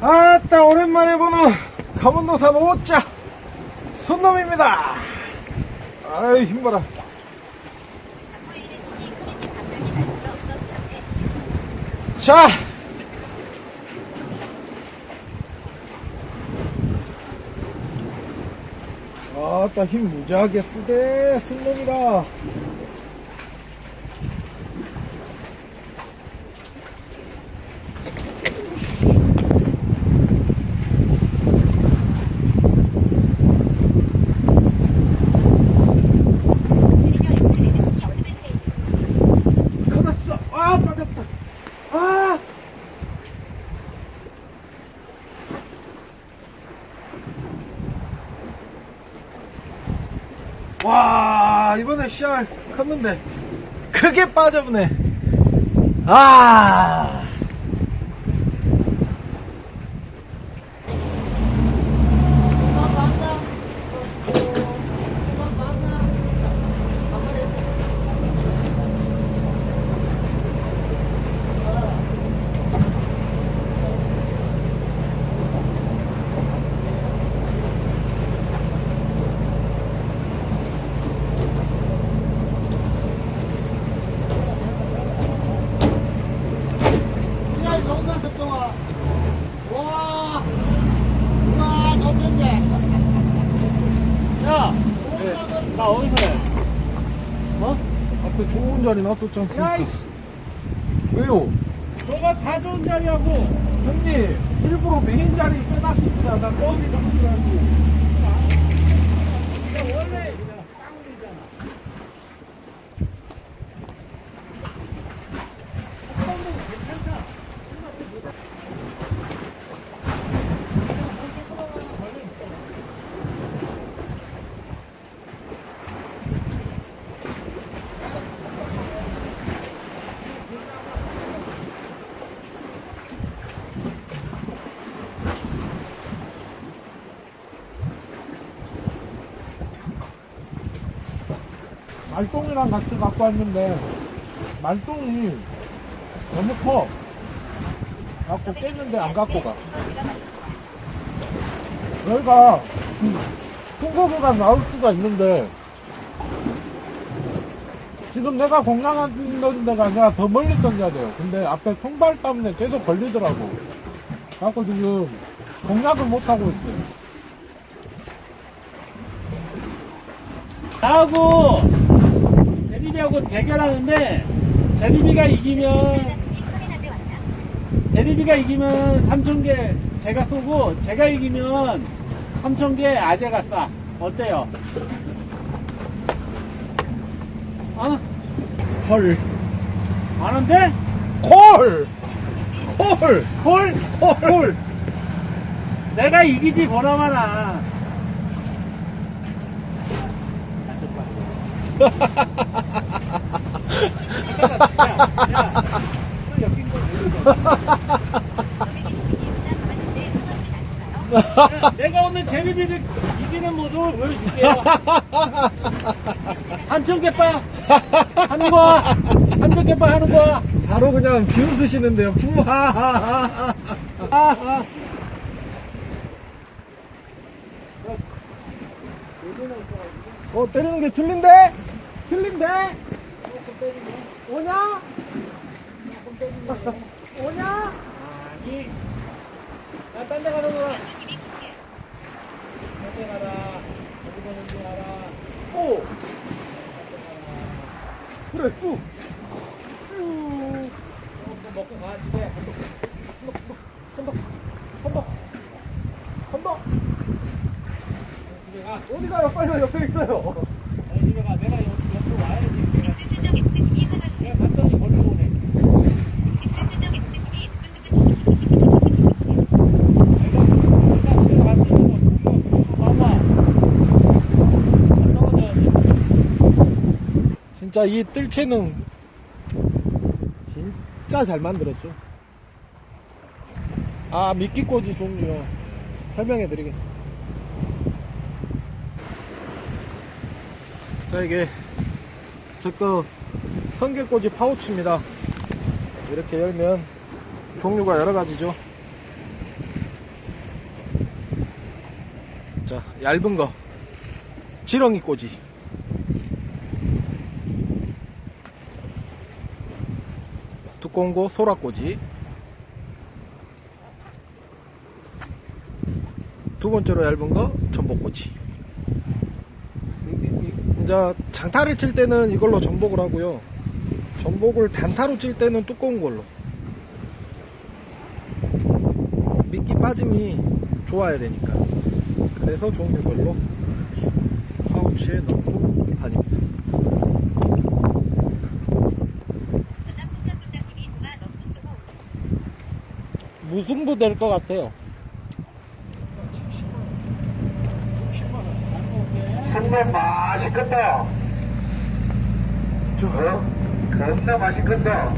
아따 오랜만에 보는 강원도산 오자. 손놈입니다. 아유 없어지셨네. 자. 아따 힘 무지하게 쓰대 손놈이라 드리며 입술 레드님이 어드밴테이지. 걸었어 아 빠졌다 아 와, 이번에 씨알 컸는데, 크게 빠져보네. 아. 시간이 너무 나서 또 와. 와, 와, 너무했네. 야, 나 어디서 해? 어? 앞에 좋은 자리 놔뒀지 않습니까? 야, 이씨, 왜요? 너가 다 좋은 자리하고. 형님, 일부러 메인 자리 빼놨습니다. 나 껌이 잡은 줄 알고. 말똥이랑 같이 갖고 왔는데, 말똥이 너무 커. 갖고 깼는데 안 갖고 가. 저희가 통거부가 나올 수가 있는데, 지금 내가 공략한 데가 아니라 더 멀리 던져야 돼요. 근데 앞에 통발 때문에 계속 걸리더라고. 갖고 지금 공략을 못하고 있어요. 나하고 제리비하고 대결하는데 제리비가 이기면? 제리비가 이기면 3천 개 제가 쏘고 제가 이기면 3천 개 아재가 쏴. 어때요? 어? 헐. 아는데? 콜! 콜! 콜? 콜! 내가 이기지 보나마나. 내가 오늘 제리비를 이기는 모습을 보여줄게요. 한천 개빠 하는 거야. 한천 개빠 하는 거야. 바로 그냥 비웃으시는데요. 푸하하하하. 하하. 어, 때리는 게 틀린데? 틀린데? 오냐? 오냐? 아니. 나 딴 데 가는 거야. 딴데 가라. 어디 가는지 알아. 오! 그래, 쭉! 쭉! 어, 먹고 가, 집에. 한 번! 집에 가. 어디 가요? 빨리 옆에 있어요. 아니, 집에 가. 내가 여기 옆으로 와야지. 내가, 엑스실적 X님이 하나. 내가 갔더니 벌써 오네. 엑스실적 X님이 두근두근 내가, 내가 집에 갔더니 뭐, 봐봐. 떨어져야지. 진짜 이 뜰채는 진짜 잘 만들었죠. 아, 미끼꽂이 종류 설명해 드리겠습니다. 자, 이게 저거 성게꽂이 파우치입니다. 이렇게 열면 종류가 여러 가지죠. 자, 얇은 거. 지렁이 꼬지. 거 소라꼬지. 두 번째로 얇은 거 전복꼬지. 이제 장타를 칠 때는 이걸로 전복을 하고요. 전복을 단타로 칠 때는 두꺼운 걸로. 미끼 빠짐이 좋아야 되니까. 그래서 걸로 파우치에 넣고 다닙니다. 전남 순창군장님이 누가 너무 쓰고 무승부 될것 같아요. 정말 맛있겠다. 저, 어? 겁나 맛있겠다.